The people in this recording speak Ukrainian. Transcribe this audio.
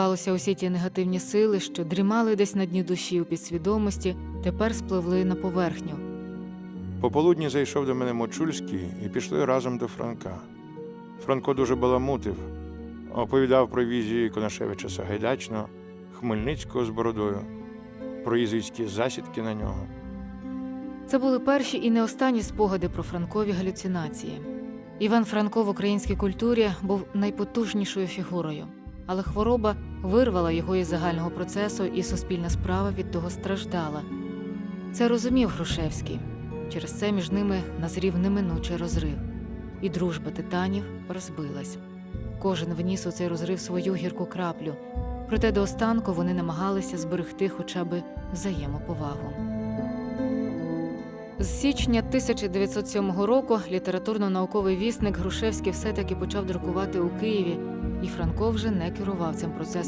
Здавалося, усі ті негативні сили, що дрімали десь на дні душі у підсвідомості, тепер спливли на поверхню. Пополудні зайшов до мене Мочульський і пішли разом до Франка. Франко дуже баламутив, оповідав про візії Конашевича Сагайдачного, Хмельницького з бородою, про єзуїтські засідки на нього. Це були перші і не останні спогади про франкові галюцинації. Іван Франко в українській культурі був найпотужнішою фігурою, але хвороба вирвала його із загального процесу, і суспільна справа від того страждала. Це розумів Грушевський. Через це між ними назрів неминучий розрив, і дружба титанів розбилась. Кожен вніс у цей розрив свою гірку краплю, проте до останку вони намагалися зберегти хоча б взаємоповагу. З січня 1907 року літературно-науковий вісник Грушевський все-таки почав друкувати у Києві, і Франко вже не керував цим процесом.